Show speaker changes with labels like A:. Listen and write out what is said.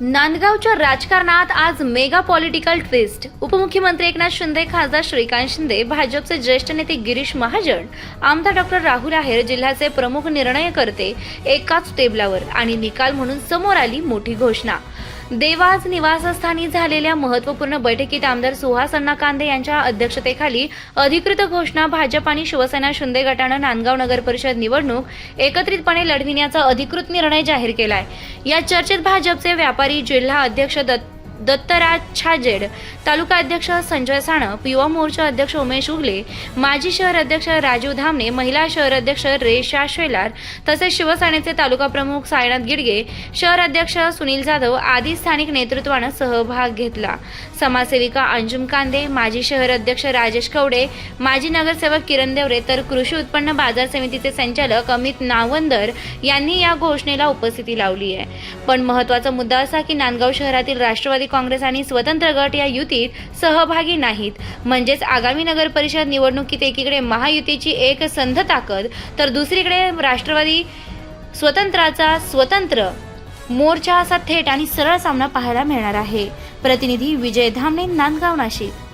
A: नांदगावच्या राजकारणात आज mega political twist. उपमुख्यमंत्री एकनाथ शिंदे खासदार श्रीकांत शिंदे भाजपचे ज्येष्ठ नेते गिरीश महाजन आमदार डॉक्टर राहुल आहेर जिल्ह्याचे प्रमुख निर्णयकर्ते एकाच टेबलावर आणि निकाल म्हणून समोर आली मोठी घोषणा. देवाज निवासस्थानी झालेल्या महत्त्वपूर्ण बैठकीत आमदार सुहास अण्णा कांदे यांच्या अध्यक्षतेखाली अधिकृत घोषणा भाजप आणि शिवसेना शिंदे गटानं नांदगाव नगर परिषद निवडणूक एकत्रितपणे लढविण्याचा अधिकृत निर्णय जाहीर केलाय. या चर्चेत भाजपचे व्यापारी जिल्हा अध्यक्ष दत्त दत्तराज छाजेड तालुका अध्यक्ष संजय साणप युवा मोर्चा अध्यक्ष उमेश उगले माजी शहर अध्यक्ष राजीव धामणे महिला शहर अध्यक्ष रेशा शेलार तसेच शिवसेनेचे तालुका प्रमुख साईनाथ गिडगे शहर अध्यक्ष सुनील जाधव आदी स्थानिक नेतृत्वानं सहभाग घेतला. समाजसेविका अंजुम कांदे माजी शहर अध्यक्ष राजेश कवडे माजी नगरसेवक किरण देवरे तर कृषी उत्पन्न बाजार समितीचे संचालक अमित नावंदर यांनी या घोषणेला उपस्थिती लावली आहे पण महत्त्वाचा मुद्दा असा की नांदगाव शहरातील राष्ट्रवादी काँग्रेस आणि स्वतंत्र गट या युतीत सहभागी नाहीत. म्हणजेच आगामी नगर परिषद निवडणुकीत एकीकडे महायुतीची एक संध ताकद तर दुसरीकडे राष्ट्रवादी स्वतंत्राचा स्वतंत्र मोर्चा असा थेट आणि सरळ सामना पाहायला मिळणार आहे. प्रतिनिधी विजय धामणे नांदगाव नाशिक.